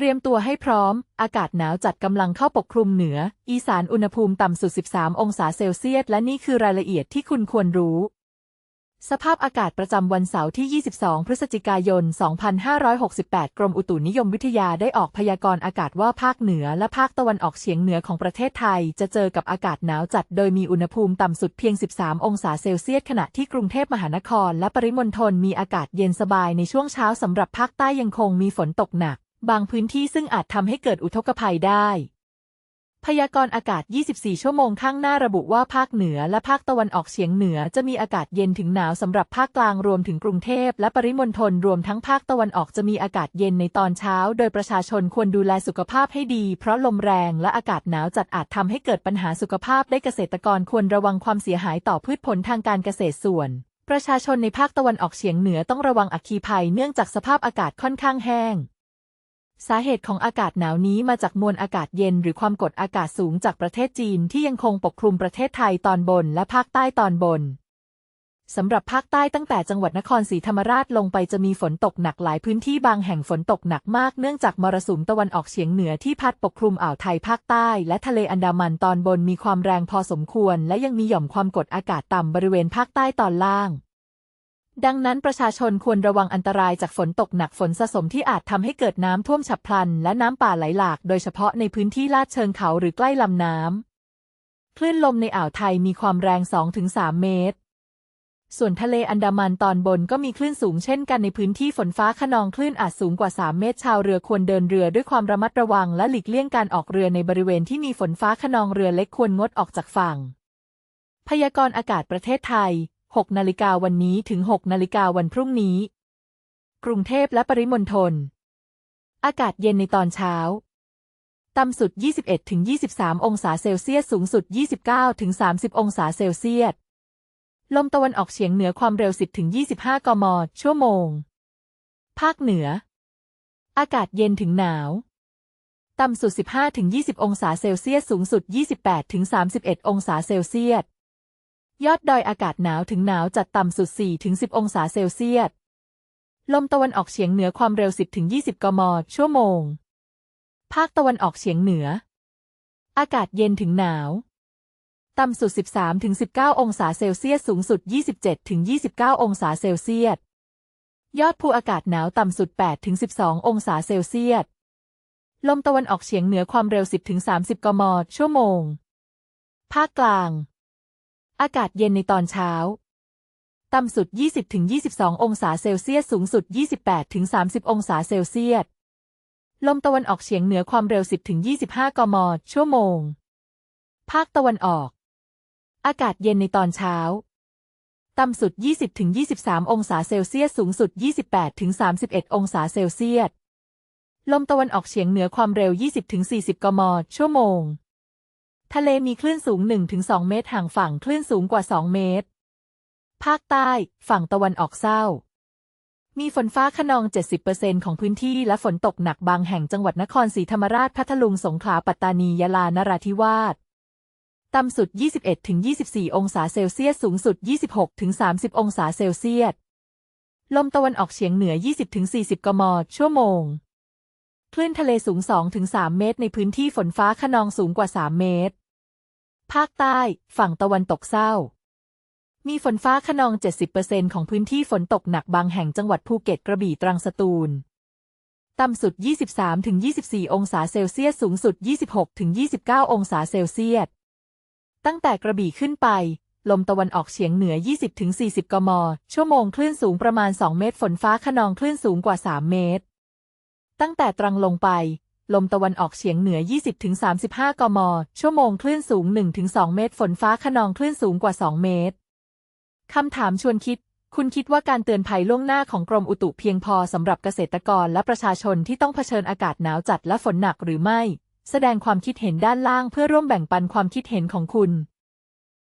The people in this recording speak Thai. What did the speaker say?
เตรียมตัวให้พร้อม อากาศหนาวจัดกำลังเข้าปกคลุมเหนือ อีสานอุณหภูมิต่ำสุด 13 องศาเซลเซียส และนี่คือรายละเอียดที่คุณควรรู้ สภาพอากาศประจำวันเสาร์ที่ 22 พฤศจิกายน 2568 กรมอุตุนิยมวิทยาได้ออกพยากรณ์อากาศว่าภาคเหนือและภาคตะวันออกเฉียงเหนือของประเทศไทย จะเจอกับอากาศหนาวจัดโดยมีอุณหภูมิต่ำสุดเพียง 13 องศาเซลเซียส ขณะที่กรุงเทพมหานคร และปริมณฑลมีอากาศเย็นสบายในช่วงเช้าสำหรับภาคใต้ยังคงมีฝนตกหนัก บางพื้นที่ซึ่งอาจทำให้เกิดอุทกภัยได้ พยากรณ์อากาศ 24 ชั่วโมงข้างหน้าระบุว่าภาคเหนือและภาคตะวันออกเฉียงเหนือจะมีอากาศเย็นถึงหนาวสำหรับภาคกลางรวมถึงกรุงเทพและปริมณฑลรวมทั้งภาคตะวันออกจะมีอากาศเย็นในตอนเช้า โดยประชาชนควรดูแลสุขภาพให้ดี เพราะลมแรงและอากาศหนาวจัดอาจทำให้เกิดปัญหาสุขภาพได้เกษตรกรควรระวังความเสียหายต่อพืชผลทางการเกษตรส่วนประชาชนในภาคตะวันออกเฉียงเหนือต้องระวังอัคคีภัยเนื่องจากสภาพอากาศค่อนข้างแห้ง สาเหตุของอากาศหนาวนี้มาจากมวลอากาศเย็นหรือความกดอากาศสูงจากประเทศจีนที่ยังคงปกคลุมประเทศไทยตอนบนและภาคใต้ตอนบนสำหรับภาคใต้ตั้งแต่จังหวัดนครศรีธรรมราชลงไปจะมีฝนตกหนักหลายพื้นที่บางแห่งฝนตกหนักมากเนื่องจากมรสุมตะวันออกเฉียงเหนือที่พัดปกคลุมอ่าวไทยภาคใต้ และทะเลอันดามันตอนบนมีความแรงพอสมควร และยังมีหย่อมความกดอากาศต่ำบริเวณภาคใต้ตอนล่าง ดังนั้นประชาชนควรระวังอันตรายจากฝนตกหนักฝนสะสมที่อาจทำให้เกิดน้ำท่วมฉับพลัน และน้ำป่าไหลหลาก โดยเฉพาะในพื้นที่ลาดเชิงเขาหรือใกล้ลำน้ำคลื่นลมในอ่าวไทยมีความแรง 2-3 เมตร ส่วนทะเลอันดามันตอนบนก็มีคลื่นสูงเช่นกันในพื้นที่ฝนฟ้าขนองคลื่นอาจสูงกว่า 3 เมตร ชาวเรือควรเดินเรือด้วยความระมัดระวังและหลีกเลี่ยงการออกเรือในบริเวณที่มีฝนฟ้าขนองเรือเล็กควรงดออกจากฝั่ง พยากรณ์อากาศประเทศไทย 6 นาฬิกาวันนี้ถึง 6 นาฬิกาวันพรุ่งนี้ กรุงเทพและปริมณฑล อากาศเย็นในตอนเช้า ต่ำสุด 21-23 องศาเซลเซียส สูงสุด 29-30 องศาเซลเซียส ลมตะวันออกเฉียงเหนือความเร็ว 10-25 กม ชั่วโมง ภาคเหนือ อากาศเย็นถึงหนาว ต่ำสุด 15-20 องศาเซลเซียส สูงสุด 28-31 องศาเซลเซียส ยอดดอยอากาศหนาวถึงหนาวจัดต่ำสุด 4-10 องศาเซลเซียส ลมตะวันออกเฉียงเหนือความเร็ว 10-20 กม ชั่วโมง ภาคตะวันออกเฉียงเหนือ อากาศเย็นถึงหนาว ต่ำสุด 13-19 องศาเซลเซียส สูงสุด 27-29 องศาเซลเซียส ยอดภูอากาศหนาวต่ำสุด 8-12 องศาเซลเซียส ลมตะวันออกเฉียงเหนือความเร็ว 10-30 กม ชั่วโมง ภาคกลาง อากาศเย็นในตอนเช้า ต่ำสุด 20-22 องศาเซลเซียส สูงสุด 28-30 องศาเซลเซียส ลมตะวันออกเฉียงเหนือความเร็ว 10-25 กม ชั่วโมง ภาคตะวันออก อากาศเย็นในตอนเช้า ต่ำสุด 20-23 องศาเซลเซียส สูงสุด 28-31 องศาเซลเซียส ลมตะวันออกเฉียงเหนือความเร็ว 20-40 กม ชั่วโมง ทะเลมีคลื่นสูง 1-2 เมตรห่างฝั่งคลื่นสูงกว่า 2 เมตร ภาคใต้ ฝั่งตะวันออกเศร้า มีฝนฟ้าขนอง 70%ของพื้นที่และฝนตกหนักบางแห่งจังหวัดนครศรีธรรมราช พัทลุง สงขลา ปัตตานี ยะลา นราธิวาส ต่ำสุด 21-24 องศาเซลเซียส สูงสุด 26-30 องศาเซลเซียส ลมตะวันออกเฉียงเหนือ 20-40 กม ชั่วโมง ลื่นทะเลสูง 2-3 เมตร ในพื้นที่ฝนฟ้าขนองสูงกว่า 3 เมตร ภาคใต้ ฝั่งตะวันตกเศร้า มีฝนฟ้าขนอง 70%ของพื้นที่ฝนตกหนักบางแห่งจังหวัดภูเก็ตกระบี่ตรังสตูล ต่ำสุด 23-24 องศาเซลเซียส สูงสุด 26-29 องศาเซลเซียส ตั้งแต่กระบี่ขึ้นไปลมตะวันออกเฉียงเหนือ 20-40 กม ชั่วโมง คลื่นสูงประมาณ 2 เมตร ฝนฟ้าขนอง คลื่นสูงกว่า 3 เมตร ตั้งแต่ตรังลงไป ลมตะวันออกเฉียงเหนือ 20-35 กม ชั่วโมงคลื่นสูง 1-2 เมตร ฝนฟ้าขนองคลื่นสูงกว่า 2 เมตร คำถามชวนคิด คุณคิดว่าการเตือนภัยล่วงหน้าของกรมอุตุเพียงพอสำหรับเกษตรกรและประชาชนที่ต้องเผชิญอากาศหนาวจัดและฝนหนักหรือไม่ แสดงความคิดเห็นด้านล่างเพื่อร่วมแบ่งปันความคิดเห็นของคุณ